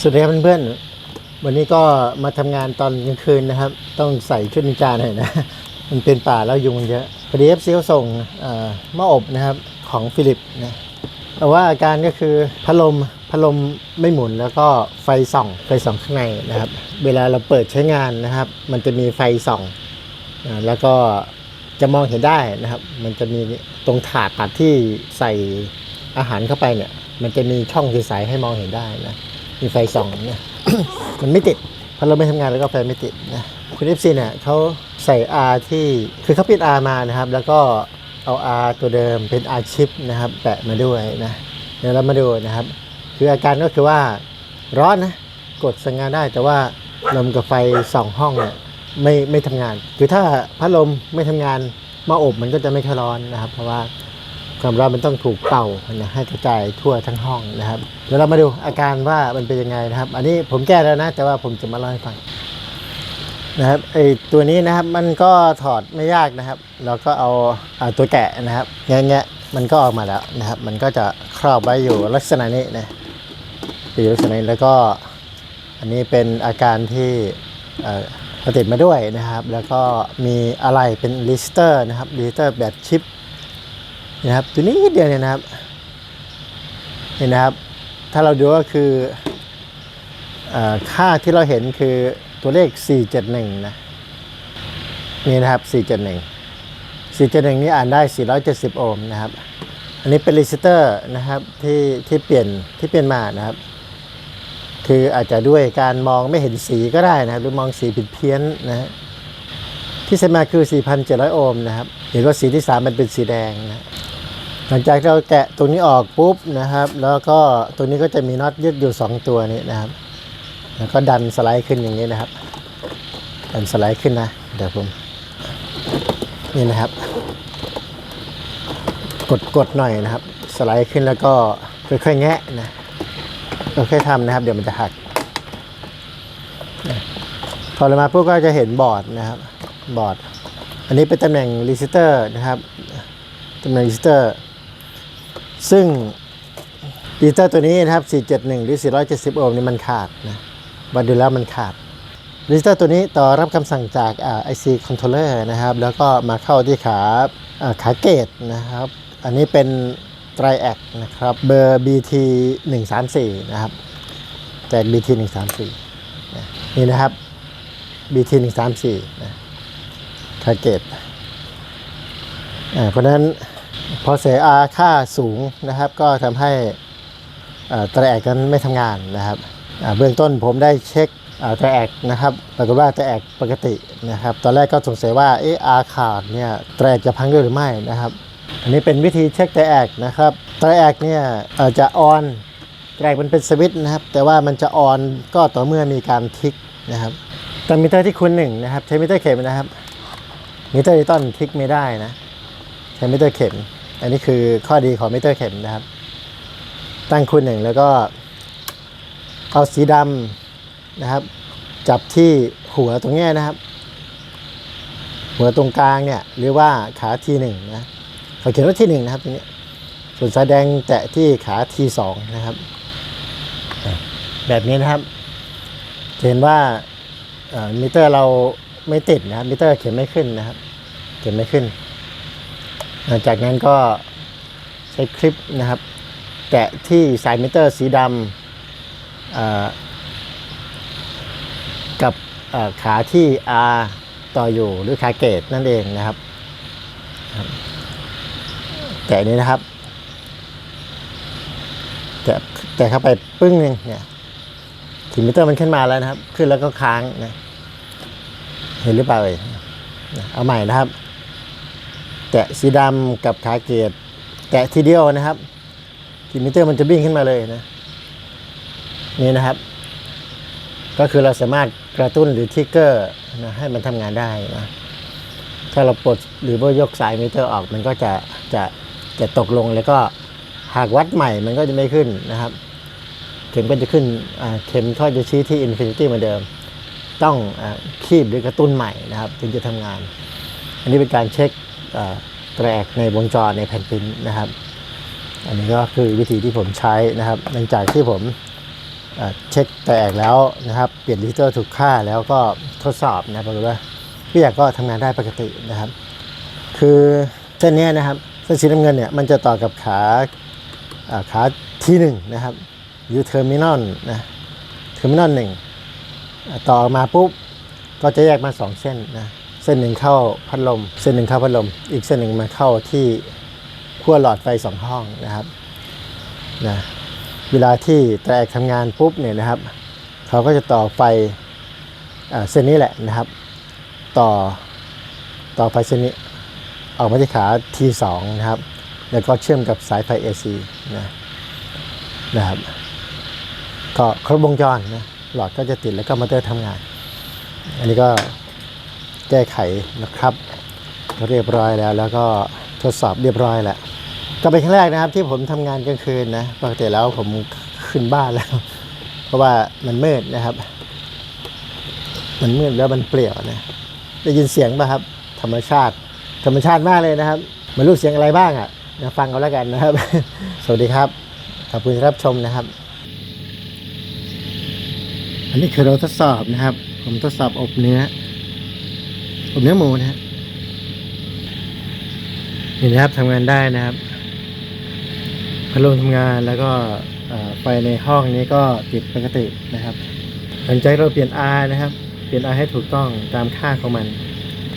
สวัสดีครับเพื่อนๆ วันนี้ก็มาทำงานตอนกลางคืนนะครับ ต้องใส่ชุดนินจาหน่อยนะ มันเป็นป่าแล้วยุงเยอะพอดีเอฟซีเขาส่งหม้ออบนะครับของฟิลิปนะ แต่ว่าอาการก็คือพัดลมพัดลมไม่หมุนแล้วก็ไฟส่องไฟส่องข้างในนะครับ เวลาเราเปิดใช้งานนะครับ มันจะมีไฟส่อง แล้วก็จะมองเห็นได้นะครับ มันจะมีตรงถาดปัดที่ใส่อาหารเข้าไปเนี่ย มันจะมีช่องใสๆให้มองเห็นได้นะ มีไฟส่องนี่ยมันไม่ติดพอเราไม่ทำงานแล้วก็ไฟไม่ติดนะคุณเอฟซีเนี่ยเขาใส่ R ที่คือเขาเปลี่ยน R มานะครับ แล้วก็เอา R ตัวเดิมเป็น R ชิปนะครับ แปะมาด้วยนะเดี๋ยวเรามาดูนะครับ คืออาการก็คือว่าร้อนนะกดสั่งงานได้แต่ว่าลมกับไฟสองห้องเนี่ยไม่ไม่ทำงาน คือถ้าพัดลมไม่ทำงานม้ออบมันก็จะไม่ค่อยร้อนนะครับ เพราะว่า ความร้อนมันต้องถูกเป่านะให้กระจายทั่วทั้งห้องนะครับเดี๋ยวเรามาดูอาการว่ามันเป็นยังไงนะครับ อันนี้ผมแก้แล้วนะ แต่ว่าผมจะมาเล่าให้ฟังนะครับไอตัวนี้นะครับมันก็ถอดไม่ยากนะครับ เราก็เอาเอาตัวแกะนะครับแงะๆมันก็ออกมาแล้วนะครับ มันก็จะครอบไว้อยู่ลักษณะนี้นะอยู่ลักษณะนี้แล้วก็อันนี้เป็นอาการที่เอ่อติดมาด้วยนะครับ แล้วก็มีอะไรเป็นลิสเตอร์นะครับลิสเตอร์แบบชิป นะครับตัวนี้เดียวเนี่ยนะครับเห็นนะครับ ถ้าเราดูก็คืออค่าที่เราเห็นคือตัวเลข 471 นะนี่นะครับ 471 471 นี้อ่านได้ 470 โอห์มนะครับ อันนี้เป็นรีสิเตอร์นะครับที่ที่เปลี่ยนที่เปลี่ยนมานะครับ คืออาจจะด้วยการมองไม่เห็นสีก็ได้นะครับ หรือมองสีผิดเพี้ยนนะฮะที่เซมาคือ 4,700 โอห์มนะครับ เห็นว่าสีที่ 3 มันเป็นสีแดงนะ หลังจากที่เราแกะตรงนี้ออกปุ๊บนะครับ แล้วก็ตรงนี้ก็จะมีน็อตยึดอยู่ 2 ตัวนี้นะครับ แล้วก็ดันสไลด์ขึ้นอย่างนี้นะครับ ดันสไลด์ขึ้นนะเดี๋ยวผมนี่นะครับ กดกดหน่อยนะครับ สไลด์ขึ้นแล้วก็ค่อยๆแงะนะค่อยๆทำนะครับ เดี๋ยวมันจะหักพอเรามาปุ๊บก็จะเห็นบอร์ดนะครับบอร์ดอันนี้เป็นตำแหน่งรีสิเตอร์นะครับตำแหน่งรีสิสเตอร์ ซึ่งรีสิสเตอร์ตัวนี้นะครับ 471 หรือ 470 โอห์มนี่มันขาดนะมาดูแล้วมันขาดรีสิสตอร์ตัวนี้ต่อรับคำสั่งจากไอ่า IC controller นะครับ แล้วก็มาเข้าที่ขาขาเกตนะครับ อันนี้เป็น Tri a c นะครับ เบอร์ BT 134 นะครับ แจก BT 134 นี่นะครับ BT 134นะทาเกตเพราะนั้น พอเสียอาค่าสูงนะครับ ก็ทำให้อ่าแตรแอกนั้นไม่ทำงานนะครับเบื้องต้นผมได้เช็คอ่าแตรแอกนะครับปรากฏว่าตรแอกปกตินะครับ ตอนแรกก็สงสัยว่าเอออาขาดเนี่ยตรแอกจะพังด้วยหรือไม่นะครับ อันนี้เป็นวิธีเช็คตรแอกนะครับตรแอกเนี่ยจะออนตรแอกมันเป็นสวิตช์นะครับ แต่ว่ามันจะออนก็ต่อเมื่อมีการทิกนะครับแต่มิเตอร์ที่คุณหนึ่งนะครับใช้มิเตอร์เข็มนะครับมิเตอร์ดิจิตอลทิกไม่ได้นะใช้มิเตอร์เข็ม อันนี้คือข้อดีของมิเตอร์เข็มนะครับ ตั้งคุณหนึ่งแล้วก็เอาสีดำนะครับ จับที่หัวตรงนี้นะครับ หัวตรงกลางเนี่ยหรือว่าขาทีหนึ่งนะเขาเขียนว่าที่หนึ่งนะครับตรงนี้ส่วนสายแดงแตะที่ขาทีสองนะครับ แบบนี้นะครับเห็นว่ามิเตอร์เราไม่ติดนะครับมิเตอร์เขียนไม่ขึ้นนะครับ เขียนไม่ขึ้น จากนั้นก็ใช้คลิปนะครับ แตะที่สายมิเตอร์สีดำกับขาที่ R ต่ออยู่หรือขาเกตนั่นเองนะครับ แตะนี้นะครับ แตะแตะเข้าไปปึ้งหนึ่งเนี่ยขีมิเตอร์มันขึ้นมาแล้วนะครับ ขึ้นแล้วก็ค้างนะเห็นหรือเปล่าเอ่ยเอาใหม่นะครับ แตะสีดำกับขาเกตแตะทีเดียวนะครับขีมิเตอร์มันจะวิ่งขึ้นมาเลยนะนี่นะครับ ก็คือเราสามารถกระตุ้นหรือทิกเกอร์นะให้มันทำงานได้นะถ้าเราปลดหรือว่ายกสายมิเตอร์ออกมันก็จะจะจะตกลงแล้วก็หากวัดใหม่มันก็จะไม่ขึ้นนะครับ เข็มก็จะขึ้นอ่าเข็มก็จะชี้ที่อินฟินิตี้เหมือนเดิม ต้องอาคีบหรือกระตุ้นใหม่นะครับ ถึงจะทำงาน อันนี้เป็นการเช็ค แตรกในวงจรในแผ่นพิมพ์นะครับ อันนี้ก็คือวิธีที่ผมใช้นะครับ หลังจากที่ผมเช็คแตกแล้วนะครับ เปลี่ยนดิจิตอลถูกค่าแล้วก็ทดสอบนะปรากฏว่าทุกอย่างก็ทำงานได้ปกตินะครับ คือเส้นนี้นะครับเส้นสีน้ำเงินเนี่ยมันจะต่อกับขาขาที่หนึ่งนะครับยูเทอร์มินอลนะเทอร์มินอลหนึ่งต่อมาปุ๊บก็จะแยกมาสองเส้นนะ เส้นหนึ่งเข้าพัดลม เส้นหนึ่งเข้าพัดลม อีกเส้นหนึ่งมาเข้าที่ขั้วหลอดไฟสองห้องนะครับนะเวลาที่แตรกทำงานปุ๊บเนี่ยนะครับ เขาก็จะต่อไฟเส้นนี้แหละนะครับ ต่อต่อไฟเส้นนี้ออกมาที่ขา T2 นะครับ แล้วก็เชื่อมกับสายไฟ AC นะนะครับก็ครบวงจรนะหลอดก็จะติดแล้วก็มอเตอร์ทำงาน อันนี้ก็ แก้ไขนะครับ เรียบร้อยแล้ว แล้วก็ทดสอบเรียบร้อยแล้วก็เป็นครั้งแรกนะครับที่ผมทำงานกลางคืนนะปกติแล้วผมขึ้นบ้านแล้ว เพราะว่ามันมืดนะครับ มันมืดแล้วมันเปลี่ยวนะได้ยินเสียงป่ะครับ ธรรมชาติ ธรรมชาติมากเลยนะครับมันรู้เสียงอะไรบ้างอะเดี๋ยวฟังเอาแล้วกันนะครับ สวัสดีครับ ขอบคุณที่รับชมนะครับ อันนี้คือเราทดสอบนะครับ ผมทดสอบอบเนื้อ อบเนื้อหมูนะฮะนี่นะครับทำงานได้นะครับพัดลมทำงานแล้วก็ไฟในห้องนี้ก็ติดปกตินะครับหลังจากเราเปลี่ยน R นะครับ เปลี่ยน R ให้ถูกต้องตามค่าของมัน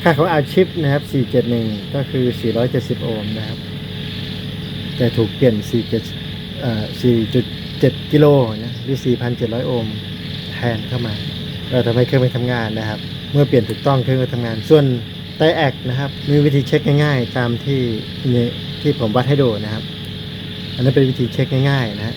ค่าของ R chip นะครับ 471 ก็คือ 470 โอห์มนะครับ แต่ถูกเปลี่ยน47 4.7 กิโลนะหรือ 4,700 โอห์มแทนเข้ามาเราทำให้เครื่องมันทำงานนะครับ เมื่อเปลี่ยนถูกต้องเครื่องก็ทำงาน ส่วนไตแอกนะครับมีวิธีเช็คง่ายๆ ตามที่นี่ที่ผมวัดให้ดูนะครับ อันนั้นเป็นวิธีเช็คง่ายๆนะฮะ